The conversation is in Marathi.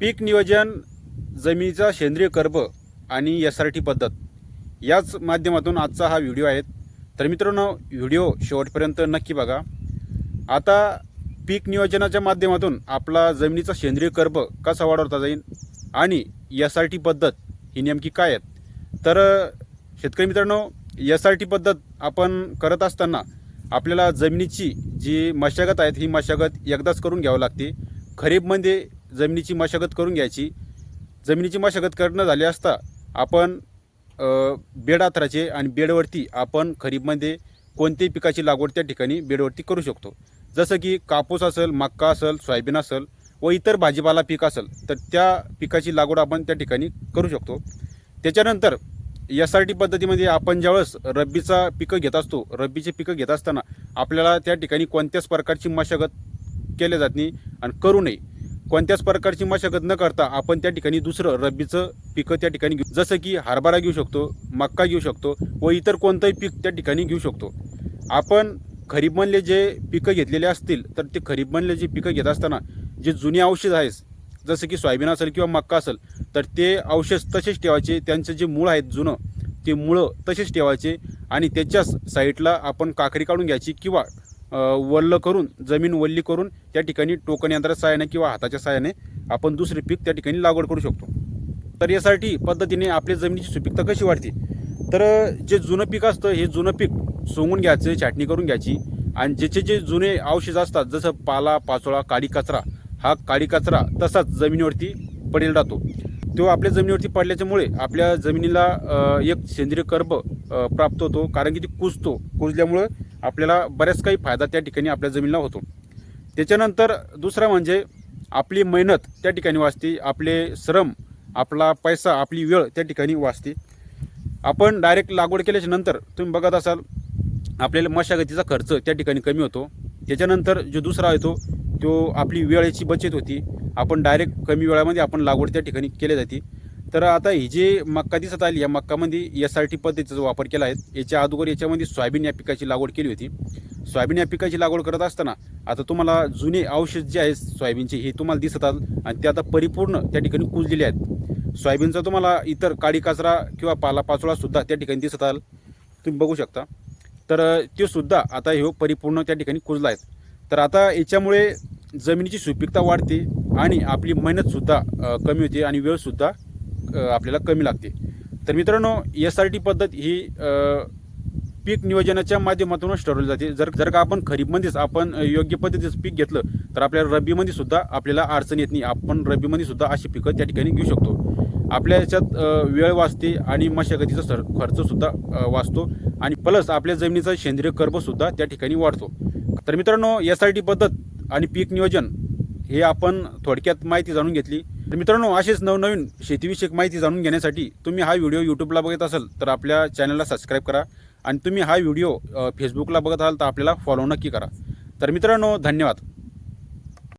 पीक नियोजन जमिनीचा सेंद्रिय कर्ब आणि एस आर टी पद्धत याच माध्यमातून आजचा हा व्हिडिओ आहे. तर मित्रांनो व्हिडिओ शेवटपर्यंत नक्की बघा. आता पीक नियोजनाच्या माध्यमातून आपला जमिनीचा सेंद्रिय कर्ब कसा वाढवता जाईल आणि एस आर टी पद्धत ही नेमकी काय आहेत? तर शेतकरी मित्रांनो एस आर टी पद्धत आपण करत असताना आपल्याला जमिनीची जी मशागत आहेत ही मशागत एकदाच करून घ्यावं लागते. खरीपमध्ये म्हणजे जमिनीची मशागत करून घ्यायची. जमिनीची मशागत करणं झाली असता आपण बेड आथराचे आणि बेडवरती आपण खरीपमध्ये कोणत्याही पिकाची लागवड त्या ठिकाणी बेडवरती करू शकतो. जसं की कापूस असेल मक्का असेल सोयाबीन असेल व इतर भाजीपाला पीक असेल तर त्या पिकाची लागवड आपण त्या ठिकाणी करू शकतो. त्याच्यानंतर एस आर टी पद्धतीमध्ये आपण ज्यावेळेस रब्बीचा पिकं घेत असतो रब्बीचे पिकं घेत असताना आपल्याला त्या ठिकाणी कोणत्याच प्रकारची मशागत केल्या जात नाही आणि करू नये. कोणत्याच प्रकारची मशागत न करता आपण त्या ठिकाणी दुसरं रब्बीचं पिकं त्या ठिकाणी घेऊ जसं की हरभरा घेऊ शकतो मक्का घेऊ शकतो व इतर कोणतंही पीक त्या ठिकाणी घेऊ शकतो. आपण खरीपमधले जे पिकं घेतलेले असतील तर ते खरीपमधले जे पिकं घेत असताना जे जुने औषध आहेत जसं की सोयाबीन असेल किंवा मक्का असेल तर ते औषध तसेच ठेवायचे त्यांचं जे मूळ आहेत जुनं ते मुळं तसेच ठेवायचे आणि त्याच्याच साईडला आपण काकरी काढून घ्यायची किंवा वल्ल करून जमीन वल्ली करून त्या ठिकाणी टोकन यंत्राच्या सहाय्याने किंवा हाताच्या सहाय्याने आपण दुसरे पीक त्या ठिकाणी लागवड करू शकतो. तर यासाठी पद्धतीने आपल्या जमिनीची सुपीकता कशी वाढते? तर जे जुनं पीक असतं हे जुनं पीक सोंगून घ्यायचं छाटणी करून घ्यायची. आणि ज्याचे जे जुने औषध असतात जसं पाला पाचोळा काडी कचरा हा काडी कचरा तसाच जमिनीवरती पडेल राहतो. तो आपल्या जमिनीवरती पडल्याच्यामुळे आपल्या जमिनीला एक सेंद्रिय कर्ब प्राप्त होतो. कारण की ती कुजतो. कुजल्यामुळं आपल्याला बऱ्याच काही फायदा त्या ठिकाणी आपल्या जमिनीला होतो. त्याच्यानंतर दुसरा म्हणजे आपली मेहनत त्या ठिकाणी वाचते आपले श्रम आपला पैसा आपली वेळ त्या ठिकाणी वाचते. आपण डायरेक्ट लागवड केल्याच्यानंतर तुम्ही बघत असाल आपल्याला मशागतीचा खर्च त्या ठिकाणी कमी होतो. त्याच्यानंतर जो दुसरा येतो तो आपली वेळेची बचत होती. आपण डायरेक्ट कमी वेळामध्ये आपण लागवड त्या ठिकाणी केली जाते. तर आता ही जी मक्का दिसत आली या मक्कामध्ये एस आर टी पद्धतीचा वापर केला आहे. याच्या अगोदर याच्यामध्ये सोयाबीन या पिकाची लागवड केली होती. सोयाबीन या पिकाची लागवड करत असताना आता तुम्हाला जुने औषध जे आहेत सोयाबीनचे हे तुम्हाला दिसत आणि ते आता परिपूर्ण त्या ठिकाणी कुजलेले आहेत. सोयाबीनचा तुम्हाला इतर काळी कचरा किंवा पाला त्या ठिकाणी दिसत आल तुम्ही बघू शकता. तर ते सुद्धा आता हे परिपूर्ण त्या ठिकाणी कुजला आहेत. तर आता याच्यामुळे जमिनीची सुपीकता वाढते आणि आपली मेहनतसुद्धा कमी होते आणि वेळसुद्धा आपल्याला कमी लागते. तर मित्रांनो एस आर टी पद्धत ही पीक नियोजनाच्या माध्यमातूनच ठरवली जाते. जर जर का आपण खरीपमध्येच आपण योग्य पद्धतीचं पीक घेतलं तर आपल्याला रब्बीमध्ये सुद्धा आपल्याला अडचण येत नाही. आपण रब्बीमध्ये सुद्धा अशी पिकं त्या ठिकाणी घेऊ शकतो. आपल्या याच्यात वेळ वाचते आणि मशागतीचा सर खर्चसुद्धा वाचतो आणि प्लस आपल्या जमिनीचा सेंद्रिय कर्बसुद्धा त्या ठिकाणी वाढतो. तर मित्रांनो एस आर टी पद्धत आणि पीक नियोजन हे आपण थोडक्यात माहिती जाणून घेतली. तर मित्रांनो असेच नवनवीन शेतीविषयक माहिती जाणून घेण्यासाठी तुम्ही हा व्हिडिओ यूट्यूबला बघत असाल तर आपल्या चॅनलला सबस्क्राईब करा. आणि तुम्ही हा व्हिडिओ फेसबुकला बघत असाल तर आपल्याला फॉलो नक्की करा. तर मित्रांनो धन्यवाद.